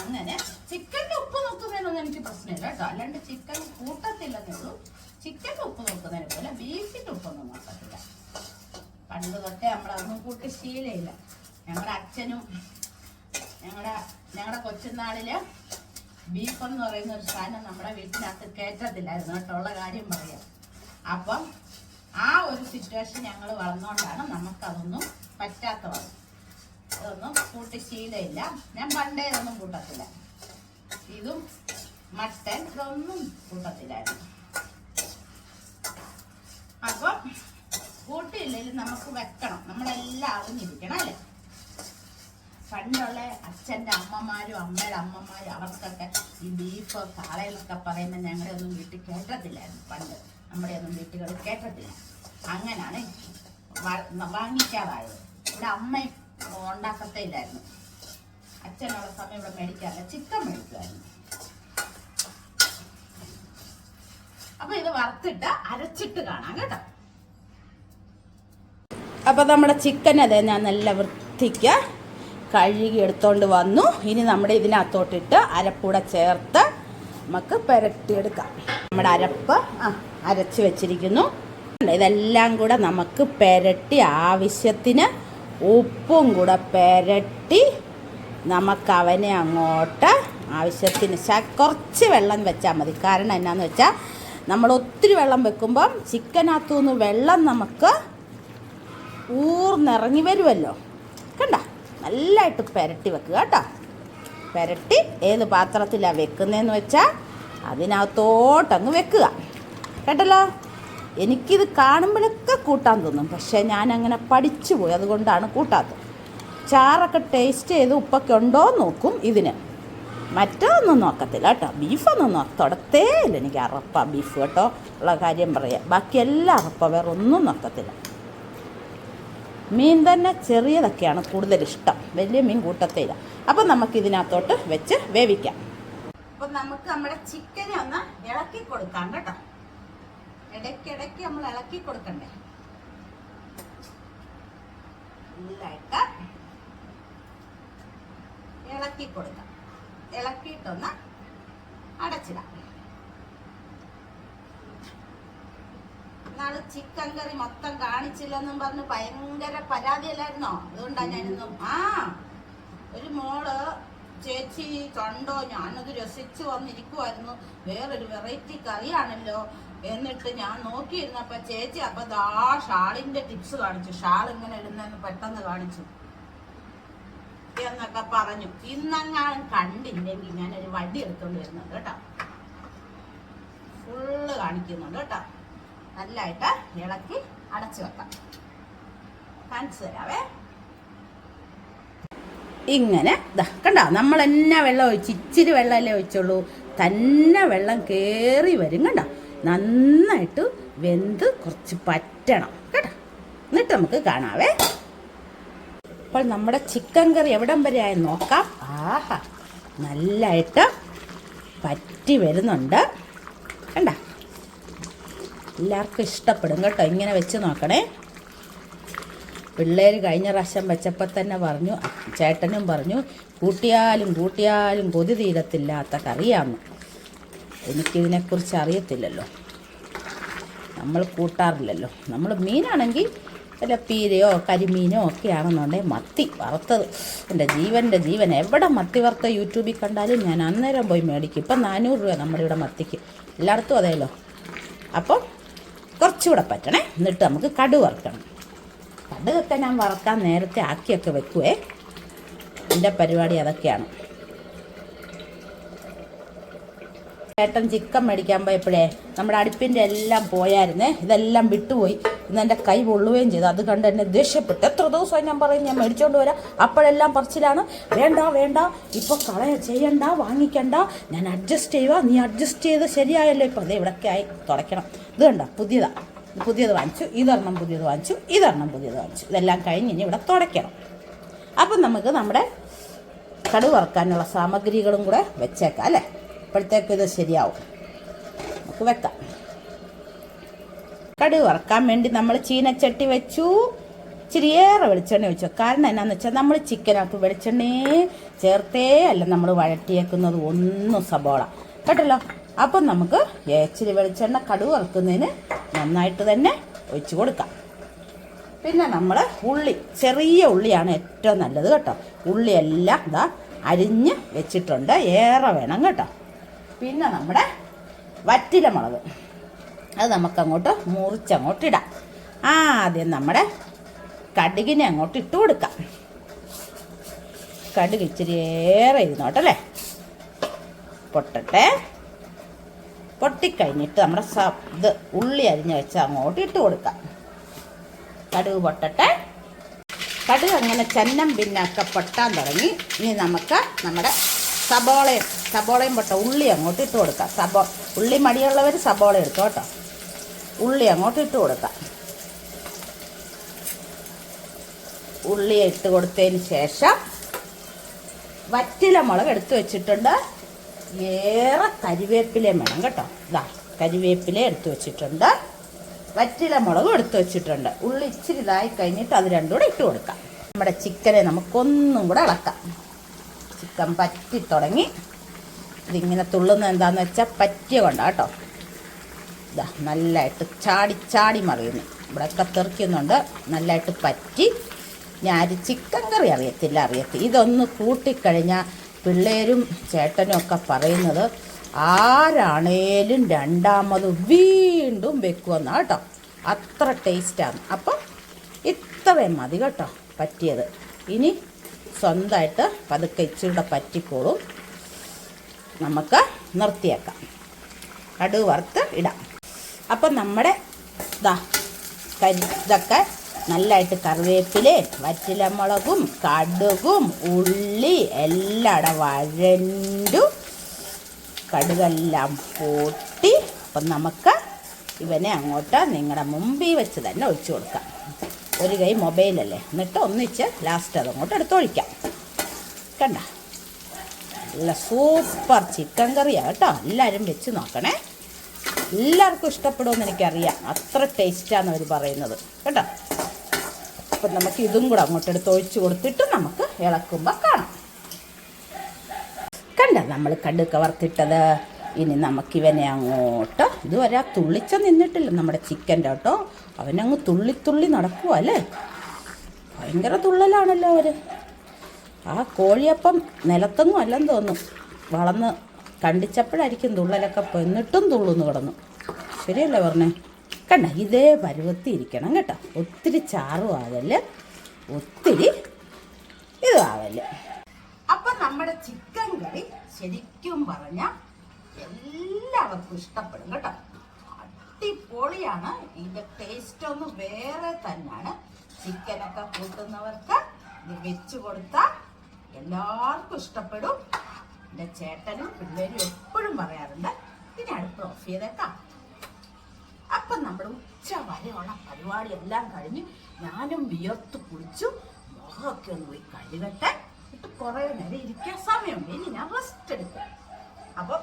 [SPEAKER 1] അങ്ങനെ ചിക്കന്റെ ഉപ്പ് നോക്കുന്നതിനൊന്നും എനിക്ക് പ്രശ്നമില്ല കേട്ടോ. അല്ലാണ്ട് ചിക്കൻ കൂട്ടത്തില്ലെന്നുള്ളൂ ചിക്കന്റെ ഉപ്പ് നോക്കുന്നതിനെ പോലെ ബീഫിന്റെ ഉപ്പൊന്നും നോക്കത്തില്ല. പണ്ട് തൊട്ടേ നമ്മളതൊന്നും കൂട്ടി ശീലയില്ല. ഞങ്ങളുടെ അച്ഛനും ഞങ്ങളുടെ ഞങ്ങളുടെ കൊച്ചുനാളിൽ ബീഫ് എന്ന് പറയുന്ന ഒരു സാധനം നമ്മുടെ വീട്ടിനകത്ത് കയറ്റത്തില്ലായിരുന്നു കേട്ടോ ഉള്ള കാര്യം പറയാം. അപ്പം ആ ഒരു സിറ്റുവേഷൻ ഞങ്ങൾ വളർന്നുകൊണ്ടാണ് നമുക്കതൊന്നും പറ്റാത്ത വന്നത് അതൊന്നും കൂട്ടി ശീലമില്ല ഞാൻ പണ്ടേ ഇതൊന്നും കൂട്ടത്തില്ല. ഇതും മട്ടൻ ഇതൊന്നും കൂട്ടത്തില്ലായിരുന്നു. അപ്പം കൂട്ടിയില്ലെങ്കിലും നമുക്ക് വെക്കണം. നമ്മളെല്ലാവരും ഇരിക്കണം അല്ലേ? പണ്ടുള്ള അച്ഛന്റെ അമ്മമാരും അമ്മയുടെ അമ്മമാരും അവർക്കൊക്കെ ഈ ബീഫ് കാളയിലൊക്കെ പറയുമ്പോൾ ഞങ്ങളുടെ ഒന്നും വീട്ടിൽ കേട്ടത്തില്ലായിരുന്നു പണ്ട്. നമ്മുടെ ഒന്നും വീട്ടുകളിൽ കേട്ടത്തില്ല അങ്ങനെയാണ് വാങ്ങിക്കാറായത്. ഇവിടെ അമ്മയും ഉണ്ടാക്കത്തേ ഇല്ലായിരുന്നു അച്ഛനുള്ള സമയം ഇവിടെ മേടിക്കാറില്ല. ചിക്കൻ മേടിക്കുമായിരുന്നു. അപ്പൊ ഇത് വറുത്തിട്ട് അരച്ചിട്ട് കാണാം കേട്ടോ. അപ്പോൾ നമ്മുടെ ചിക്കൻ അതെ ഞാൻ നല്ല വൃത്തിക്ക് കഴുകി എടുത്തുകൊണ്ട് വന്നു. ഇനി നമ്മുടെ ഇതിനകത്തോട്ടിട്ട് അരപ്പൂടെ ചേർത്ത് നമുക്ക് പുരട്ടിയെടുക്കാം. നമ്മുടെ അരപ്പ് ആ അരച്ച് വെച്ചിരിക്കുന്നു. ഇതെല്ലാം കൂടെ നമുക്ക് പുരട്ടി ആവശ്യത്തിന് ഉപ്പും കൂടെ പുരട്ടി നമുക്ക് അവനെ അങ്ങോട്ട് ആവശ്യത്തിന് കുറച്ച് വെള്ളം വെച്ചാൽ മതി. കാരണം എന്നാന്ന് വെച്ചാൽ നമ്മൾ ഒത്തിരി വെള്ളം വെക്കുമ്പം ചിക്കനകത്തു നിന്ന് വെള്ളം നമുക്ക് ഊർന്നിറങ്ങി വരുമല്ലോ കണ്ട? നല്ലതായിട്ട് പുരട്ടി വെക്കുക കേട്ടോ. പുരട്ടി ഏത് പാത്രത്തിലാണ് വെക്കുന്നതെന്ന് വെച്ചാൽ അതിനകത്തോട്ടങ്ങ് വെക്കുക. കേട്ടല്ലോ? എനിക്കിത് കാണുമ്പോഴൊക്കെ കൂട്ടാൻ തോന്നും. പക്ഷേ ഞാൻ അങ്ങനെ പഠിച്ചു പോയി. അതുകൊണ്ടാണ് കൂട്ടാത്തത്. ചാറൊക്കെ ടേസ്റ്റ് ചെയ്ത് ഉപ്പൊക്കെ ഉണ്ടോ നോക്കും ഇതിന്. മറ്റൊന്നും നോക്കത്തില്ല കേട്ടോ. ബീഫൊന്നും നോക്ക തുടത്തേ ഇല്ല എനിക്ക് അറപ്പ ബീഫ് കേട്ടോ. ഉള്ള കാര്യം പറയാം. ബാക്കി എല്ലാം അറപ്പ. വേറെ ഒന്നും നോക്കത്തില്ല. മീൻ തന്നെ ചെറിയതൊക്കെയാണ് കൂടുതൽ ഇഷ്ടം വലിയ മീൻ കൂട്ടത്തില്ല അപ്പം നമുക്ക് ഇതിനകത്തോട്ട് വെച്ച് വേവിക്കാം. അപ്പം നമുക്ക് നമ്മുടെ ചിക്കനെ ഒന്ന് ഇളക്കി കൊടുക്കാം കേട്ടോ. ഇടയ്ക്കിടയ്ക്ക് നമ്മൾ ഇളക്കി കൊടുക്കണ്ടേ? ഇളക്കി കൊടുക്കാം. ഇളക്കിയിട്ടൊന്ന് അടച്ചിടാം. നാൾ ചിക്കൻ കറി മൊത്തം കാണിച്ചില്ലെന്നും പറഞ്ഞ് ഭയങ്കര പരാതിയല്ലായിരുന്നോ? അതുകൊണ്ടാ ഞാനിന്നും ആ ഒരു മോൾ ചേച്ചി കണ്ടോ? ഞാനത് രസിച്ചു വന്നിരിക്കുമായിരുന്നു വേറൊരു വെറൈറ്റി കറിയാണല്ലോ എന്നിട്ട് ഞാൻ നോക്കിയിരുന്നപ്പോ ചേച്ചി അപ്പൊ ദാ ഷാളിന്റെ ടിപ്സ് കാണിച്ചു. ഷാൾ ഇങ്ങനെ ഇടുന്നെന്ന് പെട്ടെന്ന് കാണിച്ചു. എന്നൊക്കെ പറഞ്ഞു. ഇന്നങ്ങാൻ കണ്ടില്ലെങ്കിൽ ഞാനൊരു വടി എടുത്തോണ്ട് വരുന്നുണ്ട് കേട്ടോ. ഫുള്ള് കാണിക്കുന്നുണ്ട് കേട്ടോ. നല്ലതായിട്ട് ഇളക്കി അടച്ചു വെക്കാം. കാണിച്ചു തരാവേ ഇങ്ങനെ കണ്ട? നമ്മൾ തന്നെ വെള്ളം ഒഴിച്ച് ഇച്ചിരി വെള്ളമല്ലേ ഒഴിച്ചുള്ളൂ. തന്നെ വെള്ളം കയറി വരും കണ്ടോ? നന്നായിട്ട് വെന്ത് കുറച്ച് പറ്റണം കേട്ടോ? എന്നിട്ട് നമുക്ക് കാണാവേ. അപ്പോൾ നമ്മുടെ ചിക്കൻ കറി എവിടം വരെ ആയി നോക്കാം. ആഹാ നല്ലതായിട്ട് പറ്റി വരുന്നുണ്ട്. കണ്ട? എല്ലാവർക്കും ഇഷ്ടപ്പെടും കേട്ടോ. ഇങ്ങനെ വെച്ച് നോക്കണേ. പിള്ളേർ കഴിഞ്ഞ പ്രാവശ്യം വെച്ചപ്പോൾ തന്നെ പറഞ്ഞു ചേട്ടനും പറഞ്ഞു കൂട്ടിയാലും കൂട്ടിയാലും കൊതി തീരത്തില്ലാത്ത കറിയാന്ന് എനിക്കിതിനെക്കുറിച്ച് അറിയത്തില്ലല്ലോ. നമ്മൾ കൂട്ടാറില്ലല്ലോ. നമ്മൾ മീനാണെങ്കിൽ വല്ല പീരയോ കരിമീനോ ഒക്കെ ആണെന്നുണ്ടെങ്കിൽ മത്തി വറുത്തത്. എന്റെ ജീവന്റെ ജീവൻ. എവിടെ മത്തി വറുത്ത യൂട്യൂബിൽ കണ്ടാലും ഞാൻ അന്നേരം പോയി മേടിക്കും. ഇപ്പം നാനൂറ് രൂപ നമ്മുടെ ഇവിടെ മത്തിക്ക്. എല്ലായിടത്തും അതേലോ. അപ്പം കുറച്ചുകൂടെ പറ്റണേ. എന്നിട്ട് നമുക്ക് കടു വറുക്കണം. കടുകൊക്കെ ഞാൻ വറക്കാൻ നേരത്തെ ആക്കിയൊക്കെ വെക്കുവേ. എന്റെ പരിപാടി അതൊക്കെയാണ്. ചേട്ടൻ ചിക്കൻ മേടിക്കാൻ പോയപ്പോഴേ നമ്മുടെ അടുപ്പിന്റെ എല്ലാം പോയായിരുന്നേ. ഇതെല്ലാം വിട്ടുപോയി. ഇന്ന് എന്റെ കൈ പൊള്ളുകയും ചെയ്തു. അത് കണ്ട് എന്നെ ദേഷ്യപ്പെട്ടു. എത്ര ദിവസമായി ഞാൻ പറയും ഞാൻ മേടിച്ചുകൊണ്ട് വരാം. അപ്പോഴെല്ലാം പറച്ചിലാണ് വേണ്ട വേണ്ട. ഇപ്പോൾ കളയ ചെയ്യണ്ട വാങ്ങിക്കണ്ട. ഞാൻ അഡ്ജസ്റ്റ് ചെയ്യുക. നീ അഡ്ജസ്റ്റ് ചെയ്ത് ശരിയായല്ലോ. ഇപ്പോൾ അതേ ഇവിടെയൊക്കെ ആയി. തുടയ്ക്കണം. ഇത് കണ്ട? പുതിയതാണ് പുതിയത് വാങ്ങിച്ചു. ഇതൊരെണ്ണം പുതിയത് വാങ്ങിച്ചു. ഇതൊരെണ്ണം പുതിയത് വാങ്ങിച്ചു. ഇതെല്ലാം കഴിഞ്ഞ് ഇനി ഇവിടെ തുടയ്ക്കണം. അപ്പം നമുക്ക് നമ്മുടെ കടുവറക്കാനുള്ള സാമഗ്രികളും കൂടെ വെച്ചേക്കാം അല്ലേ? അപ്പോഴത്തേക്ക് ഇത് ശരിയാവും. നമുക്ക് വെക്കാം. കടുക് വറക്കാൻ വേണ്ടി നമ്മൾ ചീനച്ചട്ടി വെച്ചു. ഇച്ചിരിയേറെ വെളിച്ചെണ്ണ ഒഴിച്ചു. കാരണം എന്നാന്ന് വെച്ചാൽ നമ്മൾ ചിക്കനകത്ത് വെളിച്ചെണ്ണയെ ചേർത്തേ അല്ല നമ്മൾ വഴട്ടിയേക്കുന്നത് ഒന്നും സബോള. കേട്ടല്ലോ? അപ്പം നമുക്ക് ഇച്ചിരി വെളിച്ചെണ്ണ കടു വറുക്കുന്നതിന് നന്നായിട്ട് തന്നെ ഒഴിച്ചു കൊടുക്കാം. പിന്നെ നമ്മൾ ഉള്ളി ചെറിയ ഉള്ളിയാണ് ഏറ്റവും നല്ലത് കേട്ടോ. ഉള്ളിയെല്ലാം ഇതാ അരിഞ്ഞ് വെച്ചിട്ടുണ്ട്. ഏറെ വേണം കേട്ടോ. പിന്നെ നമ്മുടെ വറ്റില മുളക് അത് നമുക്കങ്ങോട്ട് മുറിച്ചങ്ങോട്ട് ഇടാം ആദ്യം നമ്മുടെ കടുകിനെ അങ്ങോട്ട് ഇട്ട് കൊടുക്കാം. കടുക് ഇച്ചിരി ഏറെ ഇരുന്നോട്ടല്ലേ? പൊട്ടട്ടെ. പൊട്ടിക്കഴിഞ്ഞിട്ട് നമ്മുടെ സ ഇത് ഉള്ളി അരിഞ്ഞ് വെച്ച് അങ്ങോട്ട് ഇട്ട് കൊടുക്കാം. കടുക് പൊട്ടട്ടെ. കടുക് അങ്ങനെ ചെന്നം പിന്നൊക്കെ പൊട്ടാൻ തുടങ്ങി. ഇനി നമുക്ക് നമ്മുടെ സബോളയും സബോളയും പൊട്ട. ഉള്ളി അങ്ങോട്ട് ഇട്ട് കൊടുക്കാം. സബോ ഉള്ളി മടിയുള്ളവർ സബോള എടുക്കും കേട്ടോ. ഉള്ളി അങ്ങോട്ട് ഇട്ട് കൊടുക്കാം. ഉള്ളി ഇട്ട് കൊടുത്തതിന് ശേഷം വറ്റില മുളക് എടുത്ത് വെച്ചിട്ടുണ്ട്. ഏറെ കരിവേപ്പിലയും വേണം കേട്ടോ. ഇതാ കരിവേപ്പില എടുത്തു വെച്ചിട്ടുണ്ട്. വറ്റില മുളകും എടുത്തു വെച്ചിട്ടുണ്ട്. ഉള്ളി ഇച്ചിരി ഇതായി കഴിഞ്ഞിട്ട് അത് രണ്ടും കൂടെ ഇട്ട് കൊടുക്കാം. നമ്മുടെ ചിക്കനെ നമുക്കൊന്നും കൂടെ ഇളക്കാം. ചിക്കൻ പറ്റി തുടങ്ങി. ഇതിങ്ങനെ തുള്ളുന്നത് എന്താന്ന് വെച്ചാൽ പറ്റിയ കൊണ്ടാ കേട്ടോ. ഇതാ നല്ലതായിട്ട് ചാടി ചാടി മറിയുന്നു. ഇവിടെയൊക്കെ തെറിക്കുന്നുണ്ട്. നല്ലതായിട്ട് പറ്റി. ഞാൻ ചിക്കൻ കറി അറിയത്തില്ല അറിയത്തില്ല ഇതൊന്ന് കൂട്ടിക്കഴിഞ്ഞാൽ പിള്ളേരും ചേട്ടനും ഒക്കെ പറയുന്നത് ആരാണേലും രണ്ടാമത് വീണ്ടും വെക്കുമെന്നാണ് കേട്ടോ. അത്ര ടേസ്റ്റാണ് അപ്പം ഇത്രയും മതി കേട്ടോ പറ്റിയത്. ഇനി സ്വന്തമായിട്ട് പതുക്കെ ഇച്ചിരിയുടെ പറ്റിക്കോളും. നമുക്ക് നിർത്തിയേക്കാം. കടുക് വറുത്ത് ഇടാം. അപ്പം നമ്മുടെ ഇതാ കരി ഇതൊക്കെ നല്ലതായിട്ട് കറിവേപ്പിലയും വറ്റിലമുളകും കടുകും ഉള്ളി എല്ലാം ഇവിടെ വഴണ്ടു. കടുകെല്ലാം പൊട്ടി. അപ്പം നമുക്ക് ഇവനെ അങ്ങോട്ട് നിങ്ങളുടെ മുമ്പിൽ വെച്ച് തന്നെ ഒഴിച്ചു കൊടുക്കാം. ഒരു കൈ മൊബൈലല്ലേ? എന്നിട്ട് ഒന്നിച്ച് ലാസ്റ്റ് അതങ്ങോട്ട് എടുത്ത് ഒഴിക്കാം. കണ്ട നല്ല സൂപ്പർ ചിക്കൻ കറിയാണ് കേട്ടോ. എല്ലാവരും വെച്ച് നോക്കണേ. എല്ലാവർക്കും ഇഷ്ടപ്പെടുമെന്ന് എനിക്കറിയാം. അത്ര ടേസ്റ്റാണ് അവർ പറയുന്നത്. കേട്ടോ? അപ്പം നമുക്ക് ഇതും കൂടെ അങ്ങോട്ട് എടുത്ത് ഒഴിച്ച് കൊടുത്തിട്ട് നമുക്ക് ഇളക്കുമ്പോൾ കാണാം. കണ്ട നമ്മൾ കടുക്ക വറുത്തിട്ടത്? ഇനി നമുക്കിവനെ അങ്ങോട്ട് ഇതുവരെ ആ തുള്ളിച്ച നിന്നിട്ടില്ല നമ്മുടെ ചിക്കന്റെ കേട്ടോ. അവനങ്ങ് തുള്ളി തുള്ളി നടക്കുക അല്ലേ? ഭയങ്കര തുള്ളലാണല്ലോ അവർ ആ കോഴിയപ്പം നിലത്തൊന്നും അല്ലെന്ന് തോന്നും വളർന്ന് കണ്ടിച്ചപ്പോഴായിരിക്കും തുള്ളലൊക്കെ എന്നിട്ടും തുള്ളുന്നു കിടന്നു. ശരിയല്ലേ പറഞ്ഞേ? കണ്ട? ഇതേ പരുവത്തി ഇരിക്കണം കേട്ടോ. ഒത്തിരി ചാറും ആവൽ ഒത്തിരി ഇതും ആവൽ അപ്പൊ നമ്മുടെ ചിക്കൻ കറി ശരിക്കും പറഞ്ഞ എല്ലാവർക്കും ഇഷ്ടപ്പെടും കേട്ടോ. അടിപൊളിയാണ്. ഇതിന്റെ ടേസ്റ്റ് ഒന്ന് വേറെ തന്നെയാണ്. ചിക്കനൊക്കെ കൂട്ടുന്നവർക്ക് വെച്ച് കൊടുത്താൽ എല്ലാവർക്കും ഇഷ്ടപ്പെടും. എന്റെ ചേട്ടനും പിള്ളേരും എപ്പോഴും പറയാറുണ്ട് ഇതിനെ അടുപ്പ് ഓഫ് ചെയ്തേക്കാം. അപ്പം നമ്മൾ ഉച്ച വരെയുള്ള പരിപാടി എല്ലാം കഴിഞ്ഞ് ഞാനും വിയർത്ത് കുളിച്ചു മുഖമൊക്കെ ഒന്ന് പോയി കഴുകട്ടെ. എന്നിട്ട് കുറേ നേരം ഇരിക്കാൻ സമയമുണ്ട്. ഇനി ഞാൻ റെസ്റ്റ് എടുക്കും. അപ്പം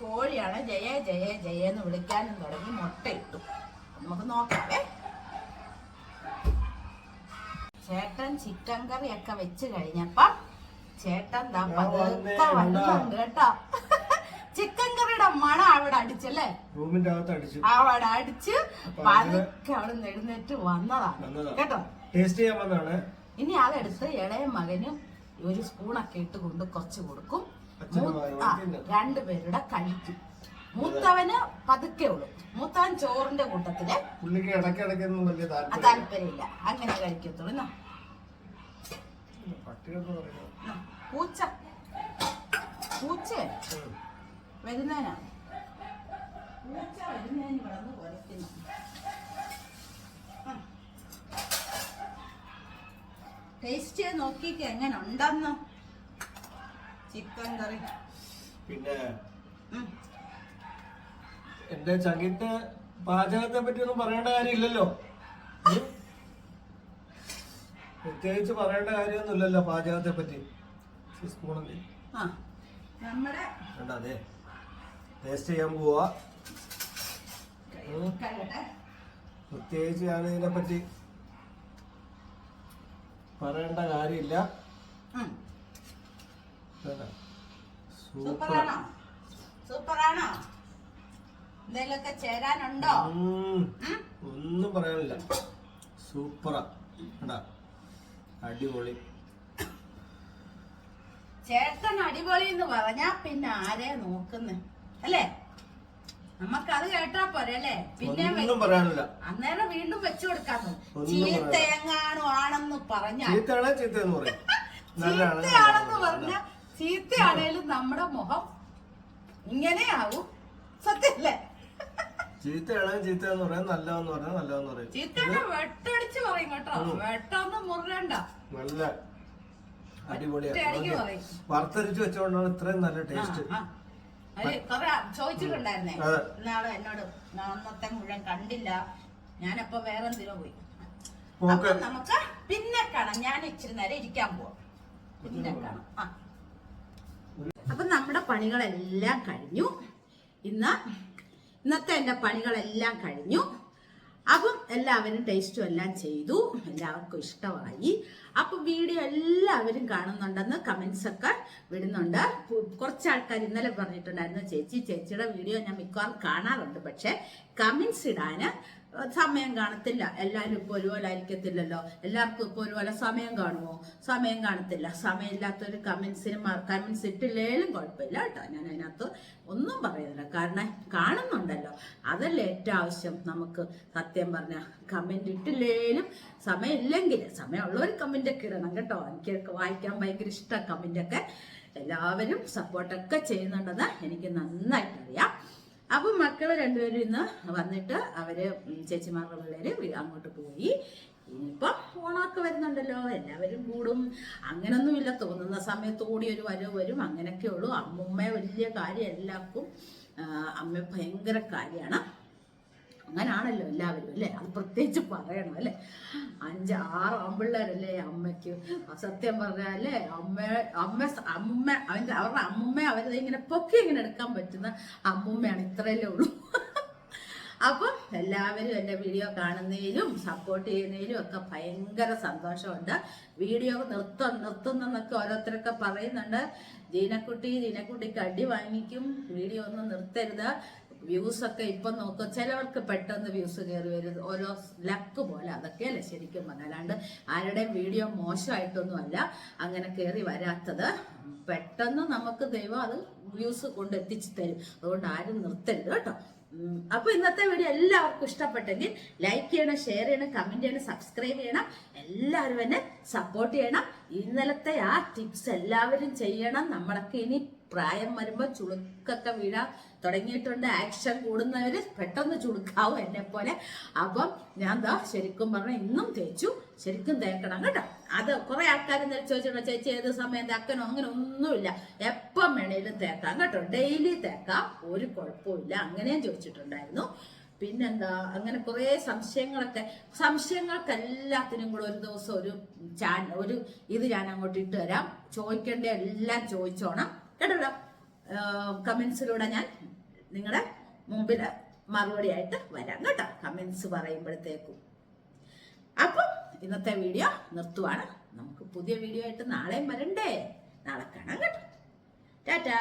[SPEAKER 1] കോഴിയാണ് ജയ ജയ ജയ എന്ന് വിളിക്കാനും തുടങ്ങി മുട്ടയിട്ടു നമുക്ക് നോക്കാവേ ചേട്ടൻ ചിക്കൻ ഒക്കെ വെച്ച് കഴിഞ്ഞപ്പം ചേട്ടൻ ദാ പതുക്കെ കേട്ടോ. ചിക്കൻ കറിയുടെ മണം അവിടെ അടിച്ചല്ലേ
[SPEAKER 2] റൂമിന്റെ അകത്ത് അടിച്ചു.
[SPEAKER 1] അവിടെ അടിച്ച് പതുക്കെ അവിടെ എഴുന്നേറ്റ് വന്നതാണ്
[SPEAKER 2] വന്നതാ.
[SPEAKER 1] കേട്ടോ?
[SPEAKER 2] ടേസ്റ്റ് ചെയ്യാൻ വന്നതാണ്.
[SPEAKER 1] ഇനി അതെടുത്ത് ഇളയ മകനും ഒരു സ്പൂണൊക്കെ ഇട്ട് കൊണ്ട് കുറച്ച് കൊടുക്കും. രണ്ടുപേരുടെ കഴിക്കും. മൂത്തവന് പതുക്കെ ഉള്ളു. മൂത്തവൻ ചോറിന്റെ കൂട്ടത്തിൽ
[SPEAKER 2] പുള്ളിക്ക് ഇടയ്ക്കിടയ്ക്കൊന്നും വലിയ
[SPEAKER 1] താല്പര്യമില്ല. അങ്ങനെ കഴിക്കത്തുള്ളൂ. പൂച്ച. പൂച്ച. വരുന്നതിനാണ് പൂച്ച വരുന്നതിന് കിടന്ന് കുരയ്ക്കുന്നു ടേസ്റ്റ് ചെയ്ത് നോക്കിക്ക് എങ്ങനെ ഉണ്ടെന്ന്? ചിക്കൻ കറി.
[SPEAKER 2] പിന്നെ. എന്റെ ചകിട്ട് പാചകത്തെ പറ്റി ഒന്നും പറയേണ്ട കാര്യമില്ലല്ലോ? പ്രത്യേകിച്ച് പറയേണ്ട കാര്യമൊന്നുമില്ലല്ലോ പാചകത്തെ പറ്റി. വേണ്ട അതെ. ടേസ്റ്റ് ചെയ്യാൻ പോവാ. പ്രത്യേകിച്ച് ഞാൻ ഇതിനെ പറ്റി പറയേണ്ട കാര്യമില്ല.
[SPEAKER 1] സൂപ്പറാണോ? സൂപ്പറാണോ? എന്തെങ്കിലുമൊക്കെ ചേരാനുണ്ടോ?
[SPEAKER 2] ഒന്നും പറയാനില്ല. സൂപ്പറാ. അടിപൊളി.
[SPEAKER 1] ചേട്ടൻ അടിപൊളി എന്ന് പറഞ്ഞാ പിന്നെ ആരെ നോക്കുന്നെ? അല്ലേ? അത് കേട്ടാ പോരെ അല്ലേ? പിന്നെ അന്നേരം വീണ്ടും വെച്ചു
[SPEAKER 2] ഒന്നും
[SPEAKER 1] ചീത്തയെങ്ങാനും ആണെന്ന് പറഞ്ഞാൽ ചീത്തയാണെന്ന് പറഞ്ഞ ചീത്തയാണേലും നമ്മുടെ മുഖം ഇങ്ങനെയാവും. സത്യല്ലേ?
[SPEAKER 2] ചീത്തയാണേ ചീത്തയെന്ന് പറയാം നല്ലതെന്ന് പറയാം നല്ലതെന്ന് പറയും.
[SPEAKER 1] ചീത്തയുടെ വെട്ടടിച്ച് പറയും കേട്ടോ. വെട്ടൊന്നും മുറിയണ്ട
[SPEAKER 2] നല്ല അടിപൊളിയാണ്. വറുത്തരിച്ച് വെച്ചോണ്ടാണ് ഇത്രയും നല്ല ടേസ്റ്റ്.
[SPEAKER 1] ചോദിച്ചിട്ടുണ്ടായിരുന്നേ. എന്നോട് ഞാൻ അന്നത്തെ മുഴുവൻ കണ്ടില്ല. ഞാനപ്പോ വേറെ എന്തിനോ പോയി. അപ്പൊ നമുക്ക് പിന്നെ കാണാം. ഞാൻ ഇച്ചിരി നേരം ഇരിക്കാൻ പോവാം. പിന്നെ കാണാം. അപ്പൊ നമ്മുടെ പണികളെല്ലാം കഴിഞ്ഞു. ഇന്ന് ഇന്നത്തെ എന്റെ പണികളെല്ലാം കഴിഞ്ഞു. അപ്പം എല്ലാവരും ടേസ്റ്റും എല്ലാം ചെയ്തു. എല്ലാവർക്കും ഇഷ്ടമായി. അപ്പം വീഡിയോ എല്ലാവരും കാണുന്നുണ്ടെന്ന് കമൻസ് ഒക്കെ വിടുന്നുണ്ട്. കുറച്ച് ആൾക്കാർ ഇന്നലെ പറഞ്ഞിട്ടുണ്ടായിരുന്നു ചേച്ചി ചേച്ചിയുടെ വീഡിയോ ഞാൻ മിക്കവാറും കാണാറുണ്ട്. പക്ഷേ കമൻസ് ഇടാൻ സമയം കാണത്തില്ല. എല്ലാവരും ഇപ്പോൾ ഒരുപോലെ ആയിരിക്കത്തില്ലല്ലോ. എല്ലാവർക്കും ഇപ്പോൾ ഒരുപോലെ സമയം കാണുമോ? സമയം കാണത്തില്ല. സമയമില്ലാത്തൊരു കമൻസിന് കമൻസ് ഇട്ടില്ലേലും കുഴപ്പമില്ല കേട്ടോ. ഞാൻ അതിനകത്ത് ഒന്നും പറയുന്നില്ല. കാരണം കാണുന്നുണ്ടല്ലോ. അതല്ല ഏറ്റവും ആവശ്യം നമുക്ക് സത്യം പറഞ്ഞ. കമന്റ് ഇട്ടില്ലേലും സമയമില്ലെങ്കിൽ സമയമുള്ളവർ കമന്റൊക്കെ ഇടണം കേട്ടോ. എനിക്കൊക്കെ വായിക്കാൻ ഭയങ്കര ഇഷ്ടമാണ് കമന്റൊക്കെ എല്ലാവരും സപ്പോർട്ടൊക്കെ ചെയ്യുന്നുണ്ടെന്ന് എനിക്ക് നന്നായിട്ട് അറിയാം അപ്പം മക്കൾ രണ്ടുപേരും ഇന്ന് വന്നിട്ട് അവർ ചേച്ചിമാരുടെ പിള്ളേര് അങ്ങോട്ട് പോയി. ഇനിയിപ്പം ഓണമൊക്കെ വരുന്നുണ്ടല്ലോ എല്ലാവരും കൂടും. അങ്ങനൊന്നുമില്ല തോന്നുന്ന സമയത്ത് കൂടി ഒരു വരവ് വരും. അങ്ങനെയൊക്കെ ഉള്ളൂ. അമ്മുമ്മ വലിയ കാര്യം എല്ലാവർക്കും അമ്മ ഭയങ്കര കാര്യമാണ്. അങ്ങനാണല്ലോ എല്ലാവരും അല്ലേ? അത് പ്രത്യേകിച്ച് പറയണം അല്ലേ? അഞ്ച് ആറ് ആമ്പിള്ളേരല്ലേ അമ്മയ്ക്ക്. സത്യം പറഞ്ഞാൽ അല്ലേ? അമ്മ അമ്മ അമ്മ അവന്റെ അവരുടെ അമ്മ അവരെ ഇങ്ങനെ പൊക്കി ഇങ്ങനെ എടുക്കാൻ പറ്റുന്ന അമ്മുമ്മയാണ് ഇത്രയല്ലേ ഉള്ളൂ. അപ്പം എല്ലാവരും എന്റെ വീഡിയോ കാണുന്നതിലും സപ്പോർട്ട് ചെയ്യുന്നതിലും ഒക്കെ ഭയങ്കര സന്തോഷമുണ്ട്. വീഡിയോ നിർത്തം നിർത്തുന്നെന്നൊക്കെ ഓരോരുത്തരൊക്കെ പറയുന്നുണ്ട്. ജീനക്കുട്ടി ജീനക്കുട്ടിക്ക് അടി വാങ്ങിക്കും. വീഡിയോ ഒന്നും നിർത്തരുത്. വ്യൂസ് ഒക്കെ ഇപ്പം നോക്കും ചിലവർക്ക് പെട്ടെന്ന് വ്യൂസ് കയറി വരും. ഓരോ ലക്ക് പോലെ അതൊക്കെയല്ലേ ശരിക്കും അല്ലാണ്ട് ആരുടെയും വീഡിയോ മോശമായിട്ടൊന്നുമല്ല അങ്ങനെ കയറി വരാത്തത്. പെട്ടെന്ന് നമുക്ക് ദൈവം അത് വ്യൂസ് കൊണ്ട് എത്തിച്ചു തരും. അതുകൊണ്ട് ആരും നിർത്തരുത് കേട്ടോ. അപ്പൊ ഇന്നത്തെ വീഡിയോ എല്ലാവർക്കും ഇഷ്ടപ്പെട്ടെങ്കിൽ ലൈക്ക് ചെയ്യണം ഷെയർ ചെയ്യണം കമന്റ് ചെയ്യണം സബ്സ്ക്രൈബ് ചെയ്യണം. എല്ലാവരും എന്നെ സപ്പോർട്ട് ചെയ്യണം. ഇന്നലത്തെ ആ ടിപ്സ് എല്ലാവരും ചെയ്യണം. നമ്മളൊക്കെ ഇനി പ്രായം വരുമ്പോൾ ചുളുക്കൊക്കെ വീഴാൻ തുടങ്ങിയിട്ടുണ്ട്. ആക്ഷൻ കൂടുന്നവര് പെട്ടെന്ന് ചുളുക്കാവും എന്നെ പോലെ. അപ്പം ഞാൻ ദാ ശരിക്കും പറഞ്ഞ ഇന്നും തേച്ചു. ശരിക്കും തേക്കണം കേട്ടോ. അത് കുറെ ആൾക്കാർ ചോദിച്ചിട്ടുണ്ട് ചേച്ചി ഏത് സമയം തേക്കനോ അങ്ങനെ ഒന്നുമില്ല. എപ്പം വേണേലും തേക്കാം കേട്ടോ. ഡെയിലി തേക്കാം. ഒരു കുഴപ്പമില്ല അങ്ങനെയും ചോദിച്ചിട്ടുണ്ടായിരുന്നു. പിന്നെന്താ? അങ്ങനെ കുറേ സംശയങ്ങളൊക്കെ. സംശയങ്ങൾക്ക് എല്ലാത്തിനും കൂടെ ഒരു ദിവസം ഒരു ചാൻ ഒരു ഇത് ഞാൻ അങ്ങോട്ട് ഇട്ട് തരാം. ചോദിക്കേണ്ട എല്ലാം ചോദിച്ചോണം. കേട്ടോ കമൻസിലൂടെ ഞാൻ നിങ്ങളുടെ മുമ്പിൽ മറുപടി ആയിട്ട് വരാം കേട്ടോ. കമൻസ് പറയുമ്പോഴത്തേക്കും. അപ്പം ഇന്നത്തെ വീഡിയോ നിർത്തുവാണ്. നമുക്ക് പുതിയ വീഡിയോ ആയിട്ട് നാളെയും വരണ്ടേ? നാളെ കാണാം കേട്ടോ. ടാറ്റാ.